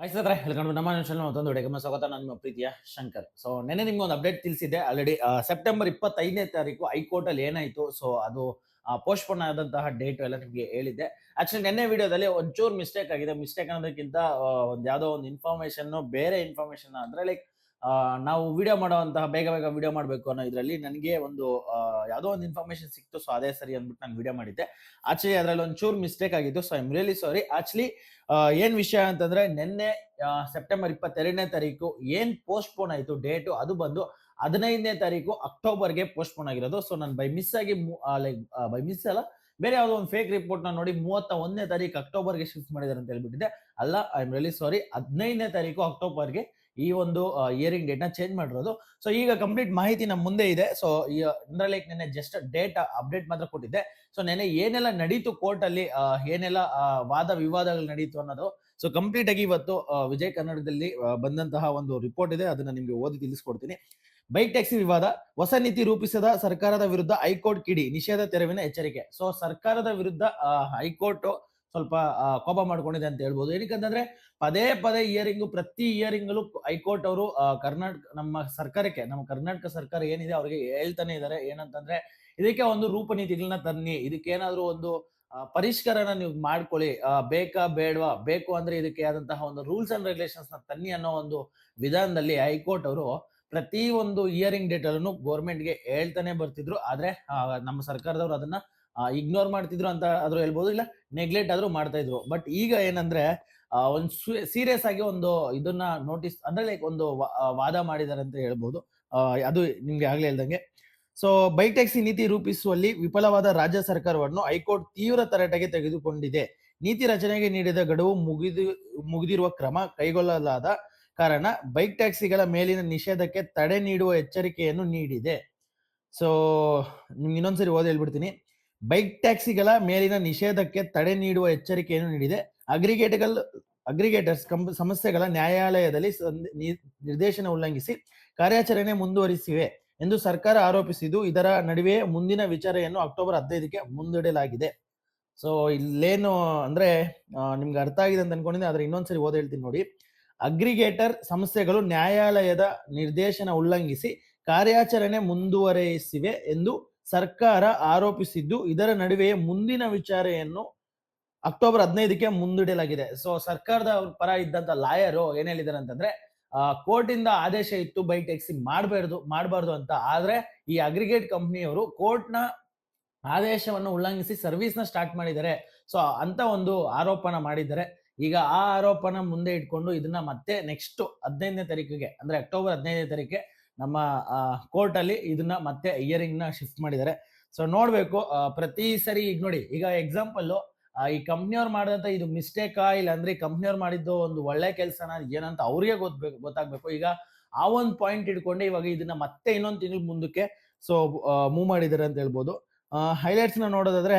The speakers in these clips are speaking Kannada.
ಸ್ನೇಹಿತರೆ ಹೇಳ್ಕೊಂಡು ನಮ್ಮ ನ್ಯೂಸಲ್ಲಿ ಮತ್ತೊಂದು ಹುಡುಗಮ್ಮ ಸ್ವಾಗತ. ನನ್ನ ಪ್ರೀತಿಯ ಶಂಕರ್. ಸೊ ನೆನ್ನೆ ನಿಮ್ಗೆ ಒಂದು ಅಪ್ಡೇಟ್ ತಿಳಿಸಿದ್ದೆ. ಆಲ್ರೆಡಿ ಸೆಪ್ಟೆಂಬರ್ ಇಪ್ಪತ್ತೈದನೇ ತಾರೀಕು ಹೈಕೋರ್ಟಲ್ಲಿ ಏನಾಯಿತು? ಏನಾಯ್ತು ಸೊ ಅದು ಪೋಸ್ಟ್ಪೋನ್ ಆದಂತಹ ಡೇಟ್ ಎಲ್ಲ ನಿಮಗೆ ಹೇಳಿದ್ದೆ. ಆಕ್ಚುಲಿ ನೆನ್ನೆ ವಿಡಿಯೋದಲ್ಲಿ ಒಂಚೂರು ಮಿಸ್ಟೇಕ್ ಆಗಿದೆ. ಮಿಸ್ಟೇಕ್ ಅನ್ನೋದಕ್ಕಿಂತ ಒಂದು ಯಾವುದೋ ಒಂದು ಇನ್ಫಾರ್ಮೇಶನ್ ಬೇರೆ ಇನ್ಫಾರ್ಮೇಶನ್ ಅಂದರೆ ಲೈಕ್ ನಾವು ವಿಡಿಯೋ ಮಾಡುವಂತಹ ಬೇಗ ಬೇಗ ವಿಡಿಯೋ ಮಾಡಬೇಕು ಅನ್ನೋ ಇದರಲ್ಲಿ ನನಗೆ ಒಂದು ಯಾವುದೋ ಒಂದು ಇನ್ಫಾರ್ಮೇಶನ್ ಸಿಕ್ತು ಸೊ ಅದೇ ಸರಿ ಅಂದ್ಬಿಟ್ಟು ನಾನು ವಿಡಿಯೋ ಮಾಡಿದ್ದೆ. ಆಕ್ಚುಲಿ ಅದರಲ್ಲಿ ಒಂದು ಚೂರು ಮಿಸ್ಟೇಕ್ ಆಗಿತ್ತು so I am really sorry actually ಏನು ವಿಷಯ ಅಂತಂದ್ರೆ ನಿನ್ನೆ ಸೆಪ್ಟೆಂಬರ್ ಇಪ್ಪತ್ತೆರಡನೇ ತಾರೀಕು ಏನ್ ಪೋಸ್ಟ್ಪೋನ್ ಆಯಿತು ಡೇಟು ಅದು ಬಂದು ಹದಿನೈದನೇ ತಾರೀಕು ಅಕ್ಟೋಬರ್ಗೆ ಪೋಸ್ಟ್ಪೋನ್ ಆಗಿರೋದು. ಸೊ ನಾನು ಬೈ ಮಿಸ್ ಆಗಿ ಲೈಕ್ ಬೈ ಮಿಸ್ ಅಲ್ಲ, ಬೇರೆ ಯಾವುದೋ ಒಂದು ಫೇಕ್ ರಿಪೋರ್ಟ್ನ ನೋಡಿ ಮೂವತ್ತ ಒಂದನೇ ತಾರೀಕು ಅಕ್ಟೋಬರ್ಗೆ ಶಿಫ್ಟ್ ಮಾಡಿದ್ದಾರೆ ಅಂತ ಹೇಳ್ಬಿಟ್ಟಿದೆ ಅಲ್ಲ ಐ ಆಮ್ ರಿಯಲಿ ಸಾರಿ ಹದಿನೈದನೇ ತಾರೀಕು ಅಕ್ಟೋಬರ್ಗೆ ಈ ಒಂದು ಇಯರಿಂಗ್ ಡೇಟ್ನ ಚೇಂಜ್ ಮಾಡಿರೋದು. ಸೊ ಈಗ ಕಂಪ್ಲೀಟ್ ಮಾಹಿತಿ ನಮ್ಮ ಮುಂದೆ ಇದೆ. ಸೊ ಅಂದ್ರೆ ಲೈಕ್ ನೆನೆ ಜಸ್ಟ್ ಡೇಟ್ ಅಪ್ಡೇಟ್ ಮಾತ್ರ ಕೊಟ್ಟಿದ್ದೆ. ಸೊ ನೆನೆ ಏನೆಲ್ಲ ನಡೀತು ಕೋರ್ಟ್ ಅಲ್ಲಿ ಏನೆಲ್ಲ ವಾದ ವಿವಾದಗಳು ನಡೀತು ಅನ್ನೋದು. ಸೊ ಕಂಪ್ಲೀಟ್ ಆಗಿ ಇವತ್ತು ವಿಜಯ ಕನ್ನಡದಲ್ಲಿ ಬಂದಂತಹ ಒಂದು ರಿಪೋರ್ಟ್ ಇದೆ. ಅದನ್ನ ನಿಮ್ಗೆ ಓದಿ ತಿಳಿಸ್ಕೊಡ್ತೀನಿ. ಬೈಕ್ ಟ್ಯಾಕ್ಸಿ ವಿವಾದ, ಹೊಸ ನೀತಿ ರೂಪಿಸದ ಸರ್ಕಾರದ ವಿರುದ್ಧ ಹೈಕೋರ್ಟ್ ಕಿಡಿ, ನಿಷೇಧ ತೆರವಿನ ಎಚ್ಚರಿಕೆ. ಸೊ ಸರ್ಕಾರದ ವಿರುದ್ಧ ಹೈಕೋರ್ಟ್ ಸ್ವಲ್ಪ ಕೋಪ ಮಾಡ್ಕೊಂಡಿದೆ ಅಂತ ಹೇಳ್ಬೋದು. ಏನಕ್ಕಂತಂದ್ರೆ, ಪದೇ ಪದೇ ಇಯರಿಂಗು ಪ್ರತಿ ಇಯರಿಂಗಲ್ಲೂ ಹೈಕೋರ್ಟ್ ಅವರು ಕರ್ನಾಟಕ, ನಮ್ಮ ಸರ್ಕಾರಕ್ಕೆ, ನಮ್ಮ ಕರ್ನಾಟಕ ಸರ್ಕಾರ ಏನಿದೆ ಅವರಿಗೆ ಹೇಳ್ತಾನೆ ಇದ್ದಾರೆ ಏನಂತಂದ್ರೆ, ಇದಕ್ಕೆ ಒಂದು ರೂಪ ನೀತಿಗಳನ್ನ ತನ್ನಿ. ಇದಕ್ಕೆ ಏನಾದ್ರು ಒಂದು ಪರಿಷ್ಕಾರನ ನೀವು ಮಾಡ್ಕೊಳ್ಳಿ. ಬೇಕಾ ಬೇಡವಾ? ಬೇಕು ಅಂದ್ರೆ ಇದಕ್ಕೆ ಆದಂತಹ ಒಂದು ರೂಲ್ಸ್ ಅಂಡ್ ರೆಗ್ಯುಲೇಷನ್ಸ್ನ ತನ್ನಿ ಅನ್ನೋ ಒಂದು ವಿಧಾನದಲ್ಲಿ ಹೈಕೋರ್ಟ್ ಅವರು ಪ್ರತಿ ಒಂದು ಇಯರಿಂಗ್ ಡೇಟ್ ಅಲ್ಲೂ ಗೆ ಹೇಳ್ತಾನೆ ಬರ್ತಿದ್ರು. ಆದ್ರೆ ನಮ್ಮ ಸರ್ಕಾರದವರು ಅದನ್ನ ಇಗ್ನೋರ್ ಮಾಡ್ತಿದ್ರು ಅಂತ ಆದ್ರೂ ಹೇಳ್ಬೋದು, ಇಲ್ಲ ನೆಗ್ಲೆಕ್ಟ್ ಆದ್ರೂ ಮಾಡ್ತಾ ಇದ್ರು. ಬಟ್ ಈಗ ಏನಂದ್ರೆ ಒಂದು ಸೀರಿಯಸ್ ಆಗಿ ಒಂದು ಇದನ್ನ ನೋಟಿಸ್ ಅಂದ್ರೆ ಲೈಕ್ ಒಂದು ವಾದ ಮಾಡಿದ್ದಾರೆ ಅಂತ ಹೇಳ್ಬೋದು. ಅದು ನಿಮ್ಗೆ ಆಗ್ಲೇ ಹೇಳ್ದಂಗೆ. ಸೊ ಬೈಕ್ ಟ್ಯಾಕ್ಸಿ ನೀತಿ ರೂಪಿಸುವಲ್ಲಿ ವಿಫಲವಾದ ರಾಜ್ಯ ಸರ್ಕಾರವನ್ನು ಹೈಕೋರ್ಟ್ ತೀವ್ರ ತರಾಟೆಗೆ ತೆಗೆದುಕೊಂಡಿದೆ. ನೀತಿ ರಚನೆಗೆ ನೀಡಿದ ಗಡುವು ಮುಗಿದು, ಮುಗಿದಿರುವ ಕ್ರಮ ಕೈಗೊಳ್ಳಲಾದ ಕಾರಣ ಬೈಕ್ ಟ್ಯಾಕ್ಸಿಗಳ ಮೇಲಿನ ನಿಷೇಧಕ್ಕೆ ತಡೆ ನೀಡುವ ಎಚ್ಚರಿಕೆಯನ್ನು ನೀಡಿದೆ. ಸೊ ನಿಮ್ಗೆ ಇನ್ನೊಂದ್ಸರಿ ಓದಿ ಹೇಳ್ಬಿಡ್ತೀನಿ. ಬೈಕ್ ಟ್ಯಾಕ್ಸಿಗಳ ಮೇಲಿನ ನಿಷೇಧಕ್ಕೆ ತಡೆ ನೀಡುವ ಎಚ್ಚರಿಕೆಯನ್ನು ನೀಡಿದೆ. ಅಗ್ರಿಗೇಟ್ಗಳ, ಅಗ್ರಿಗೇಟರ್ಸ್ ಕಂಪ್ ಸಮಸ್ಯೆಗಳ ನ್ಯಾಯಾಲಯದಲ್ಲಿ ನಿರ್ದೇಶನ ಉಲ್ಲಂಘಿಸಿ ಕಾರ್ಯಾಚರಣೆ ಮುಂದುವರಿಸಿವೆ ಎಂದು ಸರ್ಕಾರ ಆರೋಪಿಸಿದ್ದು, ಇದರ ನಡುವೆ ಮುಂದಿನ ವಿಚಾರಣೆಯನ್ನು ಅಕ್ಟೋಬರ್ ಹದಿನೈದಕ್ಕೆ ಮುಂದೂಡಲಾಗಿದೆ. ಸೊ, ಇಲ್ಲೇನು ಅಂದ್ರೆ ನಿಮ್ಗೆ ಅರ್ಥ ಆಗಿದೆ ಅಂತ ಅನ್ಕೊಂಡಿದ್ದೆ, ಆದ್ರೆ ಇನ್ನೊಂದ್ಸರಿ ಓದ್ ಹೇಳ್ತೀನಿ ನೋಡಿ. ಅಗ್ರಿಗೇಟರ್ ಸಂಸ್ಥೆಗಳು ನ್ಯಾಯಾಲಯದ ನಿರ್ದೇಶನ ಉಲ್ಲಂಘಿಸಿ ಕಾರ್ಯಾಚರಣೆ ಮುಂದುವರೆಸಿವೆ ಎಂದು ಸರ್ಕಾರ ಆರೋಪಿಸಿದ್ದು, ಇದರ ನಡುವೆ ಮುಂದಿನ ವಿಚಾರೆಯನ್ನು ಅಕ್ಟೋಬರ್ ಹದಿನೈದಕ್ಕೆ ಮುಂದೂಡಲಾಗಿದೆ. ಸೊ ಸರ್ಕಾರದ ಪರ ಇದ್ದಂತ ಲಾಯರು ಏನ್ ಹೇಳಿದಾರೆ ಅಂತಂದ್ರೆ ಕೋರ್ಟ್ ಇಂದ ಆದೇಶ ಇತ್ತು ಬೈ ಟ್ಯಾಕ್ಸಿ ಮಾಡಬಾರ್ದು ಮಾಡಬಾರ್ದು ಅಂತ. ಆದ್ರೆ, ಈ ಅಗ್ರಿಗೇಟ್ ಕಂಪ್ನಿಯವರು ಕೋರ್ಟ್ನ ಆದೇಶವನ್ನು ಉಲ್ಲಂಘಿಸಿ ಸರ್ವಿಸ್ ಸ್ಟಾರ್ಟ್ ಮಾಡಿದ್ದಾರೆ. ಸೊ ಅಂತ ಒಂದು ಆರೋಪನ ಮಾಡಿದ್ದಾರೆ. ಈಗ ಆ ಆರೋಪನ ಮುಂದೆ ಇಟ್ಕೊಂಡು ಇದನ್ನ ಮತ್ತೆ ನೆಕ್ಸ್ಟ್ ಹದಿನೈದನೇ ತಾರೀಕಿಗೆ, ಅಂದ್ರೆ ಅಕ್ಟೋಬರ್ ಹದಿನೈದನೇ ತಾರೀಕಿಗೆ ನಮ್ಮ ಕೋರ್ಟ್ ಅಲ್ಲಿ ಇದನ್ನ ಮತ್ತೆ ಇಯರಿಂಗ್ನ ಶಿಫ್ಟ್ ಮಾಡಿದ್ದಾರೆ. ಸೊ ನೋಡ್ಬೇಕು ಪ್ರತಿ ಸರಿ ಈಗ ನೋಡಿ, ಈಗ ಎಕ್ಸಾಂಪಲ್ ಈ ಕಂಪ್ನಿಯವ್ರು ಮಾಡಿದಂತ ಇದು ಮಿಸ್ಟೇಕಾ ಇಲ್ಲ ಅಂದ್ರೆ ಕಂಪ್ನಿಯವ್ರು ಮಾಡಿದ್ದು ಒಂದು ಒಳ್ಳೆ ಕೆಲಸನ, ಏನಂತ ಅವ್ರಿಗೆ ಗೊತ್ತಬೇಕು ಗೊತ್ತಾಗ್ಬೇಕು. ಈಗ ಆ ಒಂದು ಪಾಯಿಂಟ್ ಇಟ್ಕೊಂಡೆ ಇವಾಗ ಇದನ್ನ ಮತ್ತೆ ಇನ್ನೊಂದು ತಿಂಗಳು ಮುಂದಕ್ಕೆ ಸೊ ಮೂವ್ ಮಾಡಿದ್ದಾರೆ ಅಂತ ಹೇಳ್ಬೋದು. ಹೈಲೈಟ್ಸ್ನ ನೋಡೋದಾದ್ರೆ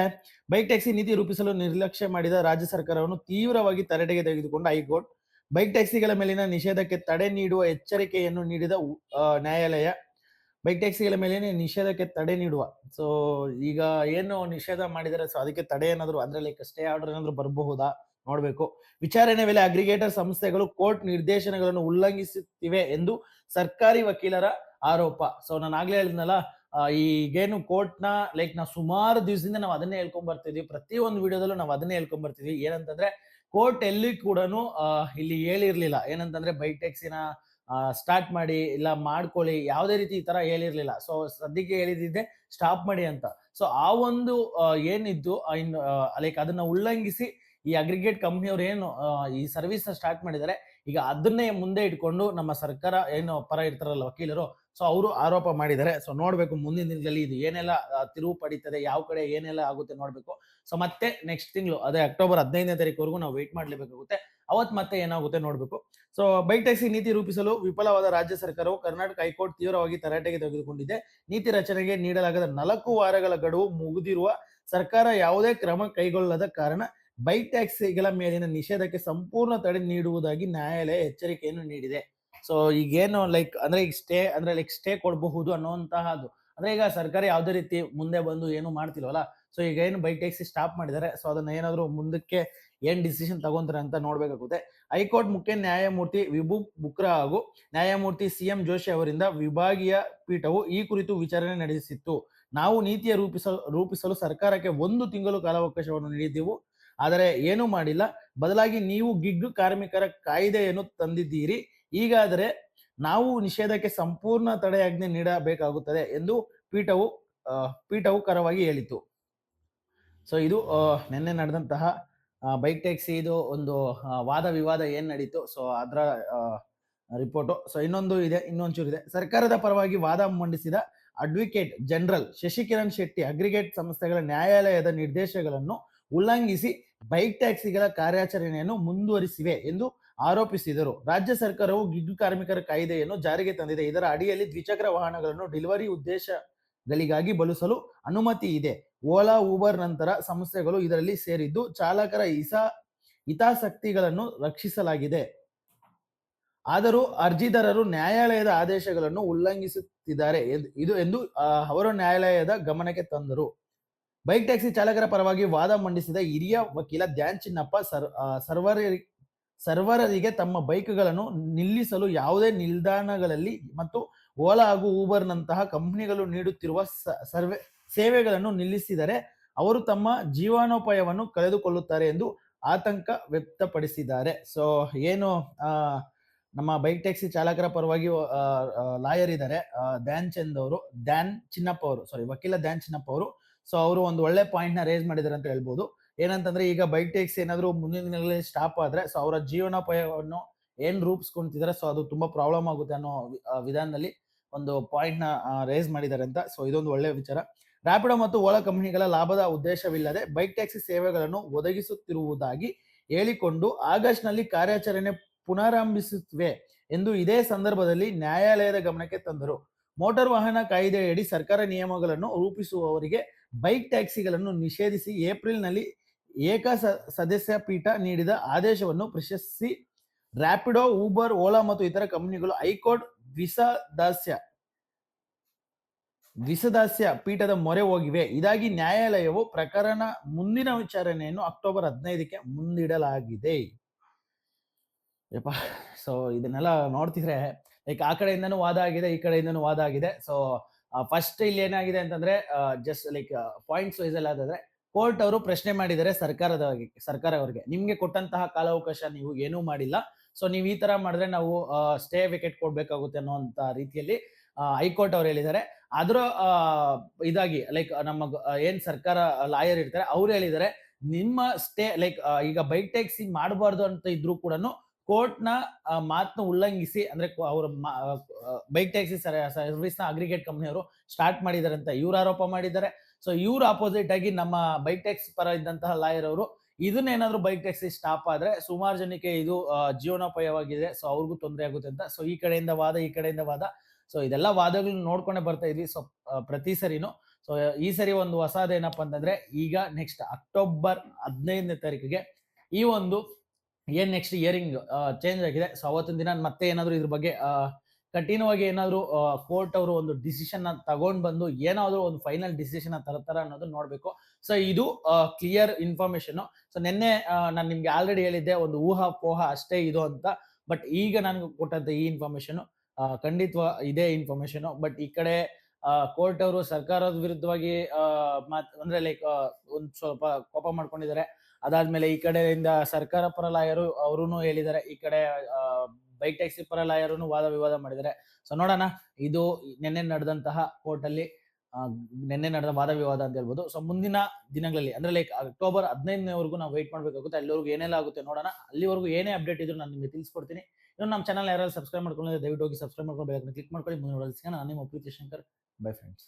ಬೈಕ್ ಟ್ಯಾಕ್ಸಿ ನೀತಿ ರೂಪಿಸಲು ನಿರ್ಲಕ್ಷ್ಯ ಮಾಡಿದ ರಾಜ್ಯ ಸರ್ಕಾರವನ್ನು ತೀವ್ರವಾಗಿ ತರಡೆಗೆ ತೆಗೆದುಕೊಂಡು ಹೈಕೋರ್ಟ್. ಬೈಕ್ ಟ್ಯಾಕ್ಸಿಗಳ ಮೇಲಿನ ನಿಷೇಧಕ್ಕೆ ತಡೆ ನೀಡುವ ಎಚ್ಚರಿಕೆಯನ್ನು ನೀಡಿದ ನ್ಯಾಯಾಲಯ ಬೈಕ್ ಟ್ಯಾಕ್ಸಿಗಳ ಮೇಲಿನ ನಿಷೇಧಕ್ಕೆ ತಡೆ ನೀಡುವ. ಸೊ ಈಗ ಏನು ನಿಷೇಧ ಮಾಡಿದರೆ ಸೊ ಅದಕ್ಕೆ ತಡೆ ಏನಾದ್ರು ಅಂದ್ರೆ ಸ್ಟೇ ಆರ್ಡರ್ ಏನಾದ್ರು ಬರಬಹುದಾ? ನೋಡ್ಬೇಕು. ವಿಚಾರಣೆ ವೇಳೆ ಅಗ್ರಿಗೇಟರ್ ಸಂಸ್ಥೆಗಳು ಕೋರ್ಟ್ ನಿರ್ದೇಶನಗಳನ್ನು ಉಲ್ಲಂಘಿಸುತ್ತಿವೆ ಎಂದು ಸರ್ಕಾರಿ ವಕೀಲರ ಆರೋಪ. ಸೊ ನಾನು ಆಗ್ಲೇ ಹೇಳಿದ್ನಲ್ಲ ಈಗೇನು ಕೋರ್ಟ್ನ ಲೈಕ್ ನಾವು ಸುಮಾರು ದಿವಸದಿಂದ ನಾವು ಅದನ್ನೇ ಹೇಳ್ಕೊಂಡ್ ಬರ್ತಿದ್ವಿ. ಪ್ರತಿ ಒಂದು ವಿಡಿಯೋದಲ್ಲೂ ನಾವು ಅದನ್ನೇ ಹೇಳ್ಕೊಂಡ್ ಬರ್ತಿದ್ವಿ. ಏನಂತಂದ್ರೆ ಕೋರ್ಟ್ ಎಲ್ಲಿ ಕೂಡ ಇಲ್ಲಿ ಹೇಳಿರ್ಲಿಲ್ಲ. ಏನಂತಂದ್ರೆ ಬೈಟೆಕ್ಸಿನ ಸ್ಟಾರ್ಟ್ ಮಾಡಿ ಇಲ್ಲ ಮಾಡ್ಕೊಳ್ಳಿ, ಯಾವುದೇ ರೀತಿ ಈ ತರ ಹೇಳಿರ್ಲಿಲ್ಲ. ಸೊ ಸದ್ಯಕ್ಕೆ ಹೇಳಿದ್ದೆ ಸ್ಟಾಪ್ ಮಾಡಿ ಅಂತ. ಸೊ ಆ ಒಂದು ಏನಿದ್ದು ಇನ್ ಲೈಕ್ ಅದನ್ನ ಉಲ್ಲಂಘಿಸಿ ಈ ಅಗ್ರಿಗೇಟ್ ಕಂಪ್ನಿಯವ್ರು ಏನು ಈ ಸರ್ವಿಸ್ ಸ್ಟಾರ್ಟ್ ಮಾಡಿದ್ದಾರೆ. ಈಗ ಅದನ್ನೇ ಮುಂದೆ ಇಟ್ಕೊಂಡು ನಮ್ಮ ಸರ್ಕಾರ ಏನು ಪರ ಇರ್ತಾರಲ್ಲ ವಕೀಲರು ಸೊ ಅವರು ಆರೋಪ ಮಾಡಿದ್ದಾರೆ. ಸೊ ನೋಡಬೇಕು ಮುಂದಿನ ದಿನದಲ್ಲಿ ಇದು ಏನೆಲ್ಲ ತಿರುವು ಪಡೀತದೆ, ಯಾವ ಕಡೆ ಏನೆಲ್ಲ ಆಗುತ್ತೆ ನೋಡ್ಬೇಕು. ಸೊ ಮತ್ತೆ ನೆಕ್ಸ್ಟ್ ತಿಂಗಳು, ಅದೇ ಅಕ್ಟೋಬರ್ ಹದಿನೈದನೇ ತಾರೀಕುವರೆಗೂ ನಾವು ವೇಟ್ ಮಾಡಲೇಬೇಕಾಗುತ್ತೆ. ಅವತ್ ಮತ್ತೆ ಏನಾಗುತ್ತೆ ನೋಡ್ಬೇಕು. ಸೊ ಬೈಕ್ ಟ್ಯಾಕ್ಸಿ ನೀತಿ ರೂಪಿಸಲು ವಿಫಲವಾದ ರಾಜ್ಯ ಸರ್ಕಾರವು ಕರ್ನಾಟಕ ಹೈಕೋರ್ಟ್ ತೀವ್ರವಾಗಿ ತರಾಟೆಗೆ ತೆಗೆದುಕೊಂಡಿದೆ. ನೀತಿ ರಚನೆಗೆ ನೀಡಲಾಗದ ನಾಲ್ಕು ವಾರಗಳ ಗಡುವು ಮುಗಿದಿರುವ ಸರ್ಕಾರ ಯಾವುದೇ ಕ್ರಮ ಕೈಗೊಳ್ಳದ ಕಾರಣ ಬೈಕ್ ಟ್ಯಾಕ್ಸಿಗಳ ಮೇಲಿನ ನಿಷೇಧಕ್ಕೆ ಸಂಪೂರ್ಣ ತಡೆ ನೀಡುವುದಾಗಿ ನ್ಯಾಯಾಲಯ ಎಚ್ಚರಿಕೆಯನ್ನು ನೀಡಿದೆ. ಸೊ ಈಗೇನು ಲೈಕ್ ಅಂದ್ರೆ ಈಗ ಸ್ಟೇ ಅಂದ್ರೆ ಲೈಕ್ ಸ್ಟೇ ಕೊಡಬಹುದು ಅನ್ನುವಂತಹದ್ದು ಅಂದ್ರೆ ಈಗ ಸರ್ಕಾರ ಯಾವುದೇ ರೀತಿ ಮುಂದೆ ಬಂದು ಏನು ಮಾಡ್ತಿಲ್ವಲ್ಲ? ಸೊ ಈಗ ಏನು ಬೈಕ್ ಟ್ಯಾಕ್ಸಿ ಸ್ಟಾಪ್ ಮಾಡಿದ್ದಾರೆ. ಸೊ ಅದನ್ನ ಏನಾದ್ರು ಮುಂದಕ್ಕೆ ಏನ್ ಡಿಸಿಷನ್ ತಗೊಂತಾರೆ ಅಂತ ನೋಡ್ಬೇಕಾಗುತ್ತೆ. ಹೈಕೋರ್ಟ್ ಮುಖ್ಯ ನ್ಯಾಯಮೂರ್ತಿ ವಿಭು ಬುಕ್ರಾ ಹಾಗೂ ನ್ಯಾಯಮೂರ್ತಿ ಸಿ ಎಂ ಜೋಶಿ ಅವರಿಂದ ವಿಭಾಗೀಯ ಪೀಠವು ಈ ಕುರಿತು ವಿಚಾರಣೆ ನಡೆಸಿತ್ತು. ನಾವು ನೀತಿಯ ರೂಪಿಸಲು ರೂಪಿಸಲು ಸರ್ಕಾರಕ್ಕೆ ಒಂದು ತಿಂಗಳು ಕಾಲಾವಕಾಶವನ್ನು ನೀಡಿದ್ದೆವು. ಆದರೆ ಏನೂ ಮಾಡಿಲ್ಲ. ಬದಲಾಗಿ ನೀವು ಗಿಗ್ ಕಾರ್ಮಿಕರ ಕಾಯ್ದೆಯನ್ನು ತಂದಿದ್ದೀರಿ. ಹೀಗಾದರೆ ನಾವು ನಿಷೇಧಕ್ಕೆ ಸಂಪೂರ್ಣ ತಡೆಯಾಜ್ಞೆ ನೀಡಬೇಕಾಗುತ್ತದೆ ಎಂದು ಪೀಠವು ಪೀಠವು ಕರವಾಗಿ ಹೇಳಿತು. ಸೊ ಇದು ನಿನ್ನೆ ನಡೆದಂತಹ ಬೈಕ್ ಟ್ಯಾಕ್ಸಿ ಇದು ಒಂದು ವಾದ ವಿವಾದ ಏನ್ ನಡೀತು? ಸೊ ಅದರ ರಿಪೋರ್ಟು ಸೊ ಇನ್ನೊಂದು ಇದೆ, ಇನ್ನೊಂಚೂರು ಇದೆ. ಸರ್ಕಾರದ ಪರವಾಗಿ ವಾದ ಮಂಡಿಸಿದ advocate general Shashikiran Shetty aggregate ಸಂಸ್ಥೆಗಳ ನ್ಯಾಯಾಲಯದ ನಿರ್ದೇಶಗಳನ್ನು ಉಲ್ಲಂಘಿಸಿ ಬೈಕ್ ಟ್ಯಾಕ್ಸಿಗಳ ಕಾರ್ಯಾಚರಣೆಯನ್ನು ಮುಂದುವರಿಸಿವೆ ಎಂದು ಆರೋಪಿಸಿದರು. ರಾಜ್ಯ ಸರ್ಕಾರವು ಗಿಗ್ ಕಾರ್ಮಿಕರ ಕಾಯ್ದೆಯನ್ನು ಜಾರಿಗೆ ತಂದಿದೆ. ಇದರ ಅಡಿಯಲ್ಲಿ ದ್ವಿಚಕ್ರ ವಾಹನಗಳನ್ನು ಡೆಲಿವರಿ ಉದ್ದೇಶಗಳಿಗಾಗಿ ಬಳಸಲು ಅನುಮತಿ ಇದೆ. ಓಲಾ, ಊಬರ್ ನಂತರ ಸಂಸ್ಥೆಗಳು ಇದರಲ್ಲಿ ಸೇರಿದ್ದು, ಚಾಲಕರ ಇಸಾ ಹಿತಾಸಕ್ತಿಗಳನ್ನು ರಕ್ಷಿಸಲಾಗಿದೆ. ಆದರೂ ಅರ್ಜಿದಾರರು ನ್ಯಾಯಾಲಯದ ಆದೇಶಗಳನ್ನು ಉಲ್ಲಂಘಿಸುತ್ತಿದ್ದಾರೆ ಇದು ಎಂದು ಅವರು ನ್ಯಾಯಾಲಯದ ಗಮನಕ್ಕೆ ತಂದರು. ಬೈಕ್ ಟ್ಯಾಕ್ಸಿ ಚಾಲಕರ ಪರವಾಗಿ ವಾದ ಮಂಡಿಸಿದ ಹಿರಿಯ ವಕೀಲ ಧ್ಯಾನ್ ಚಿನ್ನಪ್ಪ ಸರ್ ಸರ್ವರರಿಗೆ ತಮ್ಮ ಬೈಕ್ಗಳನ್ನು ನಿಲ್ಲಿಸಲು ಯಾವುದೇ ನಿಲ್ದಾಣಗಳಲ್ಲಿ ಮತ್ತು ಓಲಾ ಹಾಗೂ ಊಬರ್ನಂತಹ ಕಂಪನಿಗಳು ನೀಡುತ್ತಿರುವ ಸರ್ವೆ, ಸೇವೆಗಳನ್ನು ನಿಲ್ಲಿಸಿದರೆ ಅವರು ತಮ್ಮ ಜೀವನೋಪಾಯವನ್ನು ಕಳೆದುಕೊಳ್ಳುತ್ತಾರೆ ಎಂದು ಆತಂಕ ವ್ಯಕ್ತಪಡಿಸಿದ್ದಾರೆ. ಸೊ ಏನು ನಮ್ಮ ಬೈಕ್ ಟ್ಯಾಕ್ಸಿ ಚಾಲಕರ ಪರವಾಗಿ ಲಾಯರ್ ಇದ್ದಾರೆ ಧ್ಯಾನ್ ಚಂದ್ ಅವರು, ಧ್ಯಾನ್ ಚಿನ್ನಪ್ಪ ಅವರು ಸಾರಿ ವಕೀಲ ಧ್ಯಾನ್ ಚಿನ್ನಪ್ಪ ಅವರು. ಸೊ ಅವರು ಒಂದು ಒಳ್ಳೆ ಪಾಯಿಂಟ್ನ ರೇಸ್ ಮಾಡಿದ್ದಾರೆ ಅಂತ ಹೇಳ್ಬೋದು. ಏನಂತಂದ್ರೆ ಈಗ ಬೈಕ್ ಟ್ಯಾಕ್ಸಿ ಏನಾದ್ರು ಮುಂದಿನ ದಿನಗಳಲ್ಲಿ ಸ್ಟಾಪ್ ಆದ್ರೆ ಸೊ ಅವರ ಜೀವನೋಪಾಯವನ್ನು ಏನ್ ರೂಪಿಸ್ಕೊಂತಿದ್ದಾರೆ ಸೊ ಅದು ತುಂಬಾ ಪ್ರಾಬ್ಲಮ್ ಆಗುತ್ತೆ ಅನ್ನೋ ವಿಧಾನದಲ್ಲಿ ಒಂದು ಪಾಯಿಂಟ್ನ ರೇಸ್ ಮಾಡಿದ್ದಾರೆ ಅಂತ. ಸೊ ಇದೊಂದು ಒಳ್ಳೆ ವಿಚಾರ. ರ್ಯಾಪಿಡೋ ಮತ್ತು ಓಲಾ ಕಂಪನಿಗಳ ಲಾಭದ ಉದ್ದೇಶವಿಲ್ಲದೆ ಬೈಕ್ ಟ್ಯಾಕ್ಸಿ ಸೇವೆಗಳನ್ನು ಒದಗಿಸುತ್ತಿರುವುದಾಗಿ ಹೇಳಿಕೊಂಡು ಆಗಸ್ಟ್ನಲ್ಲಿ ಕಾರ್ಯಾಚರಣೆ ಪುನರಾರಂಭಿಸುತ್ತಿವೆ ಎಂದು ಇದೇ ಸಂದರ್ಭದಲ್ಲಿ ನ್ಯಾಯಾಲಯದ ಗಮನಕ್ಕೆ ತಂದರು. ಮೋಟಾರ್ ವಾಹನ ಕಾಯ್ದೆಯಡಿ ಸರ್ಕಾರ ನಿಯಮಗಳನ್ನು ರೂಪಿಸುವವರಿಗೆ ಬೈಕ್ ಟ್ಯಾಕ್ಸಿಗಳನ್ನು ನಿಷೇಧಿಸಿ ಏಪ್ರಿಲ್ನಲ್ಲಿ ಏಕ ಸದಸ್ಯ ಪೀಠ ನೀಡಿದ ಆದೇಶವನ್ನು ಪ್ರಶಸ್ತಿ ರ್ಯಾಪಿಡೋ ಊಬರ್, ಓಲಾ ಮತ್ತು ಇತರ ಕಂಪನಿಗಳು ಹೈಕೋರ್ಟ್ ವಿಸದಾಸ್ಯ ವಿಸದಾಸ್ಯ ಪೀಠದ ಮೊರೆ ಹೋಗಿವೆ. ಇದಾಗಿ ನ್ಯಾಯಾಲಯವು ಪ್ರಕರಣ ಮುಂದಿನ ವಿಚಾರಣೆಯನ್ನು ಅಕ್ಟೋಬರ್ ಹದಿನೈದಕ್ಕೆ ಮುಂದಿಡಲಾಗಿದೆ. ಸೊ ಇದನ್ನೆಲ್ಲ ನೋಡ್ತಿದ್ರೆ ಲೈಕ್ ಆ ಕಡೆಯಿಂದನೂ ವಾದ ಆಗಿದೆ, ಈ ಕಡೆಯಿಂದನು ವಾದ ಆಗಿದೆ. ಸೊ ಫಸ್ಟ್ ಇಲ್ಲಿ ಏನಾಗಿದೆ ಅಂತಂದ್ರೆ ಜಸ್ಟ್ ಲೈಕ್ ಪಾಯಿಂಟ್ಸ್ ವೈಸ್ ಎಲ್ಲ ಆದ್ರೆ ಕೋರ್ಟ್ ಅವರು ಪ್ರಶ್ನೆ ಮಾಡಿದ್ದಾರೆ ಸರ್ಕಾರದ ಸರ್ಕಾರ ಅವರಿಗೆ. ನಿಮ್ಗೆ ಕೊಟ್ಟಂತಹ ಕಾಲಾವಕಾಶ ನೀವು ಏನೂ ಮಾಡಿಲ್ಲ. ಸೊ ನೀವು ಈ ತರ ಮಾಡಿದ್ರೆ ನಾವು ಸ್ಟೇ ವಿಕೆಟ್ ಕೊಡ್ಬೇಕಾಗುತ್ತೆ ಅನ್ನೋಂತ ರೀತಿಯಲ್ಲಿ ಹೈಕೋರ್ಟ್ ಅವ್ರು ಹೇಳಿದ್ದಾರೆ. ಅದರ ಇದಾಗಿ ಲೈಕ್ ನಮ್ಮ ಏನ್ ಸರ್ಕಾರ ಲಾಯರ್ ಇರ್ತಾರೆ, ಅವ್ರು ಹೇಳಿದ್ದಾರೆ, ನಿಮ್ಮ ಸ್ಟೇ ಲೈಕ್ ಈಗ ಬೈಕ್ ಟ್ಯಾಕ್ಸಿ ಮಾಡಬಾರ್ದು ಅಂತ ಇದ್ರು ಕೂಡ ಕೋರ್ಟ್ನ ಆ, ಮಾತನ್ನ ಉಲ್ಲಂಘಿಸಿ ಅಂದ್ರೆ ಅವರ ಬೈಕ್ ಟ್ಯಾಕ್ಸಿ ಸರ್ವಿಸ್ನ ಅಗ್ರಿಗೇಟ್ ಕಂಪ್ನಿಯವರು ಸ್ಟಾರ್ಟ್ ಮಾಡಿದ್ದಾರೆ ಅಂತ ಇವ್ರು ಆರೋಪ ಮಾಡಿದ್ದಾರೆ. ಸೊ ಇವ್ರ ಆಪೋಸಿಟ್ ಆಗಿ ನಮ್ಮ ಬೈಕ್ ಟ್ಯಾಕ್ಸಿ ಪರ ಇದ್ದಂತಹ ಲಾಯರ್ ಅವರು ಇದನ್ನೇನಾದ್ರೂ ಬೈಕ್ ಟ್ಯಾಕ್ಸಿ ಸ್ಟಾಪ್ ಆದ್ರೆ ಸುಮಾರು ಜನಕ್ಕೆ ಇದು ಜೀವನೋಪಾಯವಾಗಿದೆ. ಸೊ ಅವ್ರಿಗೂ ತೊಂದರೆ ಆಗುತ್ತೆ ಅಂತ. ಸೊ ಈ ಕಡೆಯಿಂದ ವಾದ ಈ ಕಡೆಯಿಂದ ವಾದ. ಸೊ ಇದೆಲ್ಲ ವಾದಗಳನ್ನ ನೋಡ್ಕೊಂಡೇ ಬರ್ತಾ ಇದ್ವಿ. ಸೊ ಪ್ರತಿ ಸರಿನು. ಸೊ ಈ ಸರಿ ಒಂದು ಹೊಸದೇನಪ್ಪ ಅಂತಂದ್ರೆ ಈಗ ನೆಕ್ಸ್ಟ್ ಅಕ್ಟೋಬರ್ ಹದಿನೈದನೇ ತಾರೀಕಿಗೆ ಈ ಒಂದು ಏನ್ ನೆಕ್ಸ್ಟ್ ಇಯರಿಂಗ್ ಚೇಂಜ್ ಆಗಿದೆ? ಸೊ ಅವತ್ತಿನ ದಿನ ಮತ್ತೆ ಏನಾದ್ರು ಇದ್ರ ಬಗ್ಗೆ ಕಠಿಣವಾಗಿ ಏನಾದ್ರು ಕೋರ್ಟ್ ಅವರು ಒಂದು ಡಿಸಿಷನ್ ತಗೊಂಡ್ ಬಂದು ಏನಾದ್ರು ಒಂದು ಫೈನಲ್ ಡಿಸಿಷನ್ ತರ್ತಾರ ಅನ್ನೋದು ನೋಡ್ಬೇಕು. ಸೊ ಇದು ಕ್ಲಿಯರ್ ಇನ್ಫಾರ್ಮೇಶನ್ ಸೊ ನಿನ್ನೆ ನಾನು ನಿಮ್ಗೆ ಆಲ್ರೆಡಿ ಹೇಳಿದ್ದೆ, ಒಂದು ಊಹಾ ಪೋಹ ಅಷ್ಟೇ ಇದು ಅಂತ. ಬಟ್ ಈಗ ನನಗೆ ಕೊಟ್ಟಂತ ಈ ಇನ್ಫಾರ್ಮೇಶನ್ ಖಂಡಿತವ ಇದೇ ಇನ್ಫಾರ್ಮೇಶನ್ ಬಟ್ ಈ ಕಡೆ ಕೋರ್ಟ್ ಅವರು ಸರ್ಕಾರದ ವಿರುದ್ಧವಾಗಿ ಮಾತ್, ಅಂದ್ರೆ ಲೈಕ್ ಒಂದ್ ಸ್ವಲ್ಪ ಕೋಪ ಮಾಡ್ಕೊಂಡಿದ್ದಾರೆ. ಅದಾದ್ಮೇಲೆ ಈ ಕಡೆಯಿಂದ ಸರ್ಕಾರ ಪರ ಲಾಯರು ಅವರು ಹೇಳಿದ್ದಾರೆ. ಈ ಕಡೆ ಬೈಕ್ ಟ್ಯಾಕ್ಸಿ ಪರ ಲಾಯರು ವಾದ ವಿವಾದ ಮಾಡಿದ್ದಾರೆ. ಸೊ ನೋಡೋಣ. ಇದು ನಿನ್ನೆ ನಡೆದಂತಹ ಕೋರ್ಟ್ ಅಲ್ಲಿ ನಿನ್ನೆ ನಡೆದ ವಾದ ವಿವಾದ ಅಂತ ಹೇಳ್ಬೋದು. ಸೊ ಮುಂದಿನ ದಿನಗಳಲ್ಲಿ, ಅಂದ್ರೆ ಲೈಕ್ ಅಕ್ಟೋಬರ್ ಹದಿನೈದನೇವರೆಗೂ ನಾವು ವೇಟ್ ಮಾಡ್ಬೇಕಾಗುತ್ತೆ. ಅಲ್ಲಿವರೆಗೂ ಏನೆಲ್ಲ ಆಗುತ್ತೆ ನೋಡೋಣ. ಅಲ್ಲಿವರೆಗೂ ಏನೇ ಅಪ್ಡೇಟ್ ಇದ್ರು ನಾನು ನಿಮಗೆ ತಿಳಿಸ್ಕೊಡ್ತೀನಿ. ಇನ್ನು ನಮ್ಮ ಚಾನಲ್ ಯಾರು ಸಬ್ಸ್ಕ್ರೈಬ್ ಮಾಡ್ಕೊಂಡು ದಯವಿಟ್ಟು ಹೋಗಿ ಸಬ್ಸ್ಕ್ರೈಬ್ ಮಾಡ್ಕೊಂಡು ಕ್ಲಿಕ್ ಮಾಡ್ಕೊಳ್ಳಿ. ಮುಂದೆ ನೋಡೋದು ನಾನು ನಿಮ್ಮ ಪ್ರೀತಿ ಶಂಕರ್. By friends